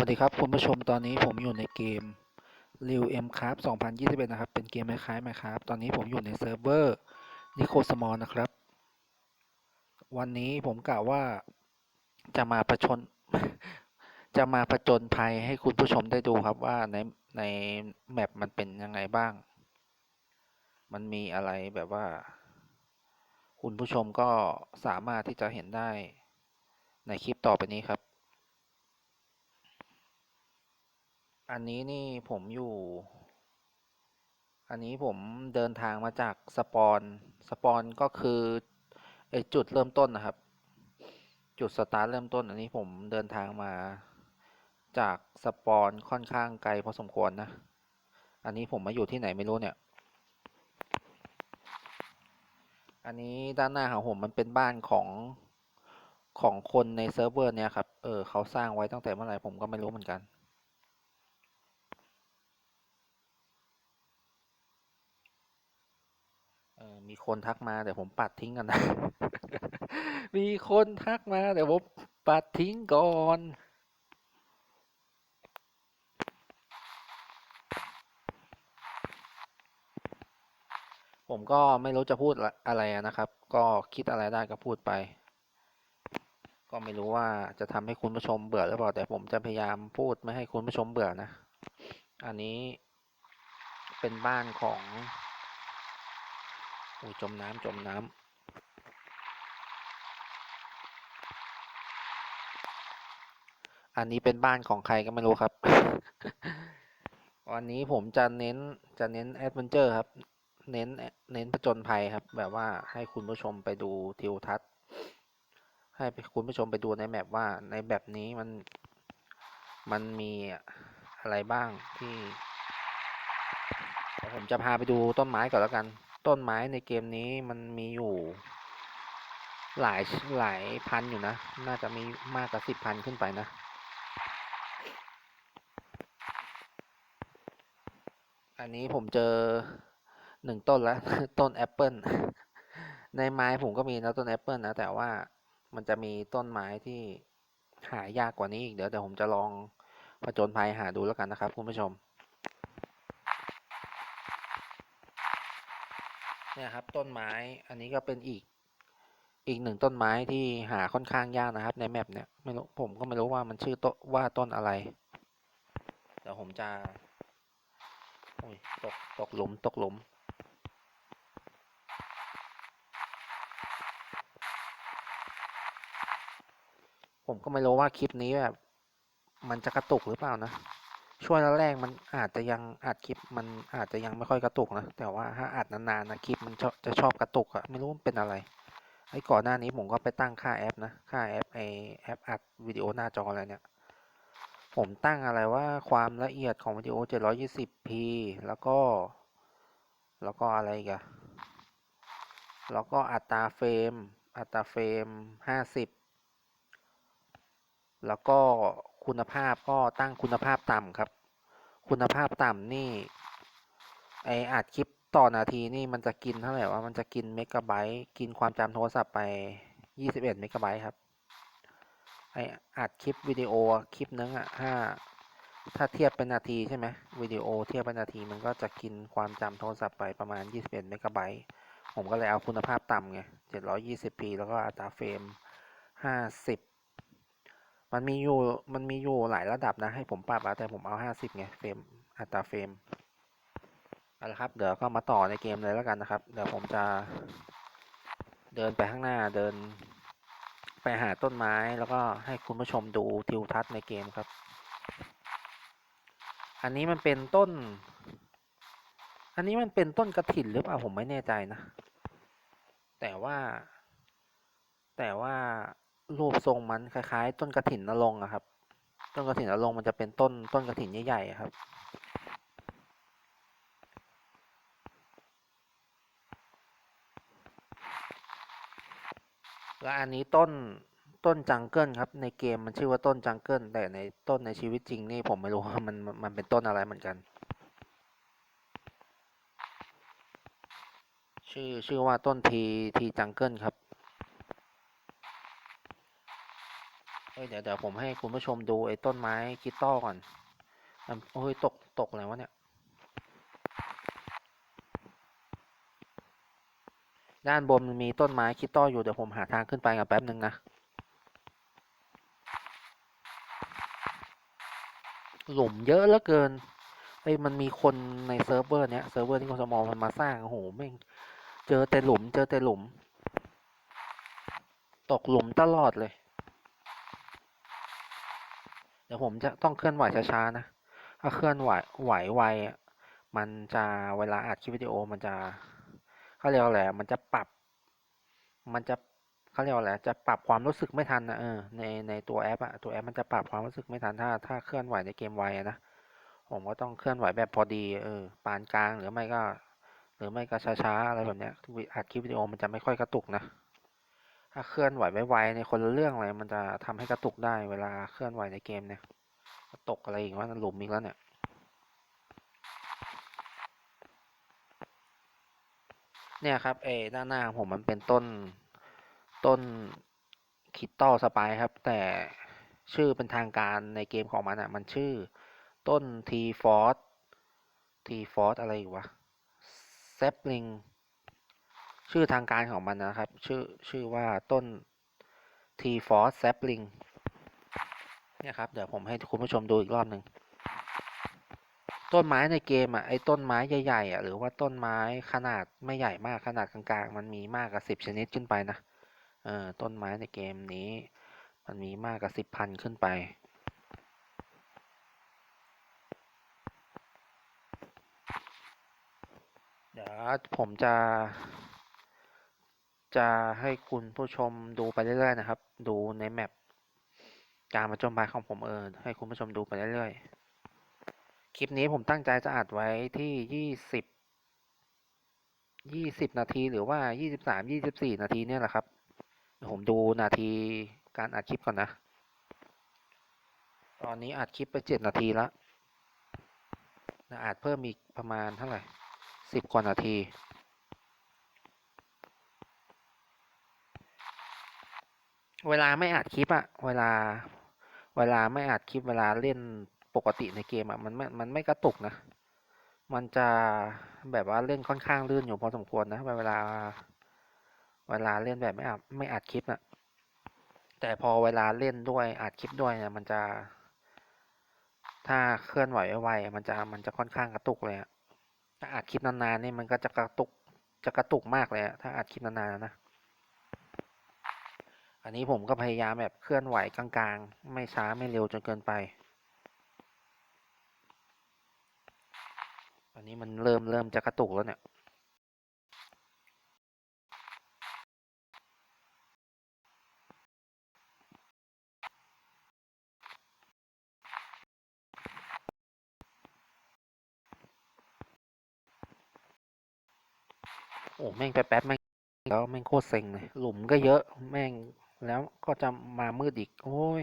วัสดีครับคุณผู้ชมตอนนี้ผมอยู่ในเกม r e a l M Craft 2021 นะครับ เป็นเกมคล้ายๆ Minecraft ตอนนี้ผมอยู่ในเซิร์ฟเวอร์นิโคสมอลนะครับ วันนี้ผมกล่าวว่าจะมาประชน จะมาประจนภัยให้คุณผู้ชมได้ดูครับว่าในในแมปมันเป็นยังไงบ้าง มันมีอะไรแบบว่า คุณผู้ชมก็สามารถที่จะเห็นได้ในคลิปต่อไปนี้ครับ อันนี้นี่ผมอยู่ อันนี้ผมเดินทางมาจากสปอน สปอนก็คือไอจุดเริ่มต้นนะครับ จุดสตาร์ทเริ่มต้น อันนี้ผมเดินทางมาจากสปอนค่อนข้างไกลพอสมควรนะ อันนี้ผมมาอยู่ที่ไหนไม่รู้เนี่ย อันนี้ด้านหน้าของผมมันเป็นบ้านของของคนในเซิร์ฟเวอร์เนี่ยครับ เออเขาสร้างไว้ตั้งแต่เมื่อไหร่ผมก็ไม่รู้เหมือนกัน เออ มีคนทักมาแต่ผมปัดทิ้งกันนะ มีคนทักมาแต่ผมปัดทิ้งก่อนผมก็ไม่รู้จะพูดอะไรนะครับ ก็คิดอะไรได้ก็พูดไป ก็ไม่รู้ว่าจะทำให้คุณผู้ชมเบื่อหรือเปล่าแต่ผมจะพยายามพูดไม่ให้คุณผู้ชมเบื่อนะ อันนี้เป็นบ้านของ อุ้ยจมน้ำจมน้ำอันนี้เป็นบ้านของใครก็ไม่รู้ครับ วันนี้ผมจะเน้นจะเน้นแอดเวนเจอร์ครับ เน้นเน้นผจญภัยครับ แบบว่าให้คุณผู้ชมไปดูทิวทัศน์ ให้คุณผู้ชมไปดูในแมปว่าในแบบนี้มันมันมีอะไรบ้างที่ผมจะพาไปดูต้นไม้ก่อนแล้วกัน ต้นไม้ในเกมนี้มันมีอยู่ หลายหลายพันอยู่นะ น่าจะมีมากกว่าสิบพันขึ้นไปนะอันนี้ผมเจอหนึ่งต้นแล้วต้นแอปเปิลในไม้ผมก็มีนะต้นแอปเปิลนะ แต่ว่ามันจะมีต้นไม้ที่หายากกว่านี้อีกเดี๋ยวเดี๋ยวผมจะลองผจญภัยหาดูแล้วกันนะครับคุณผู้ชม เนี่ยครับต้นไม้อันนี้ก็เป็นอีกอีกหนึ่งต้นไม้ที่หาค่อนข้างยากนะครับ ในแมปเนี่ยไม่รู้ผมก็ไม่รู้ว่ามันชื่อต้นว่าต้นอะไรเดี๋ยวผมจะโอ้ยตกตกหลุมตกหลุมผมก็ไม่รู้ว่าคลิปนี้แบบมันจะกระตุกหรือเปล่านะ ช่วงแรกมันอาจจะยังอัดคลิปมันอาจจะยังไม่ค่อยกระตุกนะ แต่ว่าถ้าอัดนานๆนะคลิปมันจะชอบกระตุกอะไม่รู้มันเป็นอะไรไอ้ก่อนหน้านี้ผมก็ไปตั้งค่าแอปนะค่าแอปไอแอปอัดวิดีโอหน้าจออะไรเนี่ยผมตั้งอะไรว่าความละเอียดของวิดีโอ 720p แล้วก็ แล้วก็อะไรกันแล้วก็อัตราเฟรม อัตราเฟรม 50 แล้วก็ คุณภาพก็ตั้งคุณภาพต่ำครับ คุณภาพต่ำนี่ไออัดคลิปต่อนาทีนี่มันจะกินเท่าไหร่ว่ามันจะกินเมกะไบต์กินความจำโทรศัพท์ไป 21เมกะไบต์ครับไออัดคลิปวิดีโอคลิปนึงอะถ้าถ้าเทียบเป็นนาทีใช่ไหมวิดีโอเทียบเป็นนาทีมันก็จะกินความจำโทรศัพท์ไปประมาณ 21เมกะไบต์ผมก็เลยเอาคุณภาพต่ำไง 720p แล้วก็อัตราเฟรม 50 มันมีอยู่มันมีอยู่หลายระดับนะให้ผมปรับแล้วแต่ผมเอา50ไงเฟรมอัตราเฟรมเอาละครับเดี๋ยวก็มาต่อในเกมเลยแล้วกันนะครับ เดี๋ยวผมจะเดินไปข้างหน้าเดินไปหาต้นไม้แล้วก็ให้คุณผู้ชมดูทิวทัศน์ในเกมครับ อันนี้มันเป็นต้น อันนี้มันเป็นต้นกระถินหรือเปล่าผมไม่แน่ใจนะ แต่ว่า แต่ว่า รูปทรงมันคล้ายๆ ต้นกระถินนรงค์อะครับ ต้นกระถินนรงค์มันจะเป็นต้นต้นกระถินใหญ่ๆครับ และอันนี้ต้นต้นจังเกิลครับ ในเกมมันชื่อว่าต้นจังเกิลแต่ในต้นในชีวิตจริงนี่ผมไม่รู้ว่ามันมันเป็นต้นอะไรเหมือนกัน ชื่อชื่อว่าต้นทีทีจังเกิลครับ เอ้ยเดี๋ยวเดี๋ยวผมให้คุณผู้ชมดูไอ้ต้นไม้คริสตัลก่อนโอ้ยตกตกอะไรวะเนี่ย ด้านบนมันมีต้นไม้คริสตัลอยู่เดี๋ยวผมหาทางขึ้นไปกันแป๊บนึงนะหลุมเยอะเหลือเกินเอ้ยมันมีคนในเซิร์ฟเวอร์เนี้ยเซิร์ฟเวอร์ที่กสมอมันมาสร้างโอ้โหแม่งเจอแต่หลุมเจอแต่หลุม ตกหลุมตลอดเลย เดี๋ยวผมจะต้องเคลื่อนไหวช้าๆนะ ถ้าเคลื่อนไหวไหวไวมันจะเวลาอัดคลิปวิดีโอมันจะเขาเรียกอะไรมันจะปรับ มันจะเขาเรียกอะไรจะปรับความรู้สึกไม่ทันนะเออในในตัวแอปอะตัวแอปมันจะปรับความรู้สึกไม่ทันถ้า ถ้าเคลื่อนไหวในเกมไวนะผมก็ต้องเคลื่อนไหวแบบพอดีเออปานกลางหรือไม่ก็ หรือไม่ก็ช้าๆอะไรแบบเนี้ยอัดคลิปวิดีโอมันจะไม่ค่อยกระตุกนะ ถ้าเคลื่อนไหวไวๆในคนละเรื่องเลยมันจะทำให้กระตุกได้เวลาเคลื่อนไหวในเกมเนี่ยกระตกอะไรอีกว่าหลุมอีกแล้วเนี่ยเนี่ยครับเอด้านหน้าของผมมันเป็นต้นต้นคิตตอสปายครับ แต่ชื่อเป็นทางการในเกมของมันอะ มันชื่อต้นทีฟอร์ทีฟอร์อะไรอีกวะเซปลิง ชื่อทางการของมันนะครับ ชื่อชื่อว่าต้นทีฟอร์เซปลิงเนี่ยครับ เดี๋ยวผมให้คุณผู้ชมดูอีกรอบหนึ่ง ต้นไม้ในเกมอะไอ้ต้นไม้ใหญ่ๆอะหรือว่าต้นไม้ขนาดไม่ใหญ่มากขนาดกลางๆ มันมีมากกว่าสิบชนิดขึ้นไปนะเออต้นไม้ในเกมนี้ มันมีมากกว่าสิบพันขึ้นไปเดี๋ยวผมจะ จะให้คุณผู้ชมดูไปเรื่อยๆนะครับ ดูในแมปการมาจมบายของผมเออให้คุณผู้ชมดูไปเรื่อยๆ คลิปนี้ผมตั้งใจจะอัดไว้ที่ยี่สิบยี่สิบนาทีหรือว่ายี่สิบสามยี่สิบสี่นาทีเนี่ยแหละครับผมดูนาทีการอัดคลิปก่อนนะ ตอนนี้อัดคลิปไปเจ็ดนาทีแล้วนะอัดเพิ่มอีกประมาณเท่าไหร่สิบกว่านาที เวลาไม่อัดคลิปอะเวลา เวลาไม่อัดคลิปเวลาเล่นปกติในเกมอะมันไม่มันไม่กระตุกนะ มันจะแบบว่าเล่นค่อนข้างลื่นอยู่พอสมควรนะเวลา เวลาเล่นแบบไม่อัดไม่อัดคลิปนะแต่พอเวลาเล่นด้วยอัดคลิปด้วยเนี่ยมันจะ ถ้าเคลื่อนไหวไวๆมันจะมันจะค่อนข้างกระตุกเลยอะถ้าอัดคลิปนานๆนี่มันก็จะกระตุกจะกระตุกมากเลยอะถ้าอัดคลิปนานๆนะ อันนี้ผมก็พยายามแบบเคลื่อนไหวกลางๆ ไม่ช้าไม่เร็วจนเกินไป อันนี้มันเริ่มเริ่มจะกระตุกแล้วเนี่ย โอ้แม่งแป๊บๆแม่งแล้วแม่งโคตรเซ็งเลย หลุมก็เยอะแม่ง แล้วก็จะมามืดอีก โอ้ย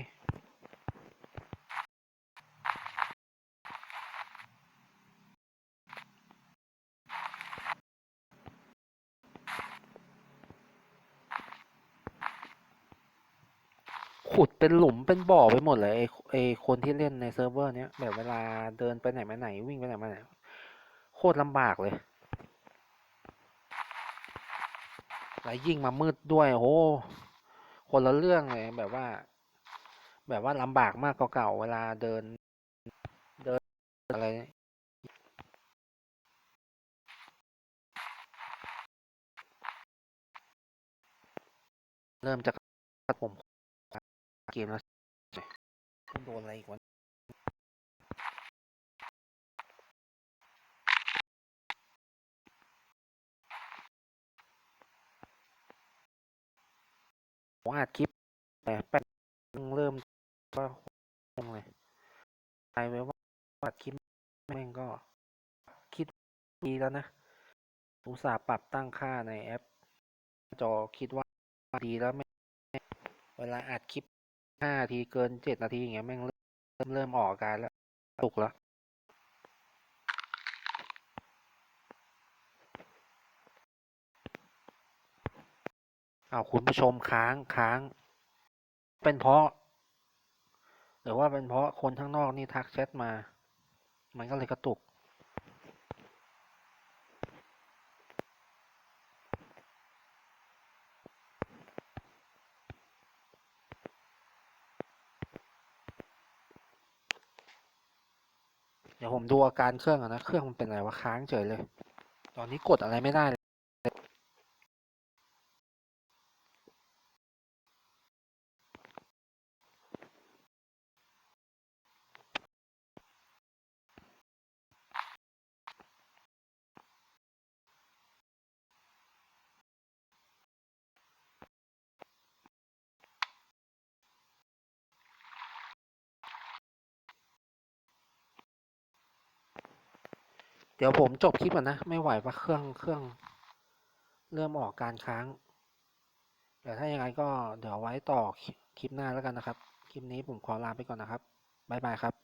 ขุดเป็นหลุมเป็นบ่อไปหมดเลยไอ้ไอ้คนที่เล่นในเซิร์ฟเวอร์เนี้ยแบบเวลาเดินไปไหนมาไหนวิ่งไปไหนมาไหน โคตรลำบากเลย แล้วยิ่งมามืดด้วยโอ้ คนละเรื่องเลยแบบว่า แบบว่าลำบากมากกว่าเก่าเวลาเดิน เดินอะไรเริ่มจะกระผมเกมแล้วโดนอะไรอีกวะ ผมอัดคลิปแต่แป๊บนึงเริ่มก็คงเลยใจไว้ว่าอัดคลิปแม่งก็คิดดีแล้วนะอุตส่าห์ปรับตั้งค่าในแอป จอคิดว่าดีแล้วไม่เวลาอัดคลิปห้านาทีเกินเจ็ดนาทีอย่างเงี้ยแม่งเริ่มเริ่มออกอาการแล้ว ตุกแล้ว เอาวคุณผู้ชมค้างค้าง เป็นเพราะ หรือว่าเป็นเพราะคนข้างนอกนี่ทักแชทมา มันก็เลยกระตุกเดี๋ยวผมดูอาการเครื่องก่อนนะ เครื่องมันเป็นอะไรวะค้างเฉยเลย ตอนนี้กดอะไรไม่ได้เลย ดี๋ยวผมจบคลิปก่อนนะ ไม่ไหวว่าเครื่องเครื่อง เริ่มออกการค้าง เดี๋ยวถ้ายังไงก็เดี๋ยวไว้ต่อคลิปหน้าแล้วกันนะครับ คลิปนี้ผมขอลาไปก่อนนะครับบ๊ายบายครับ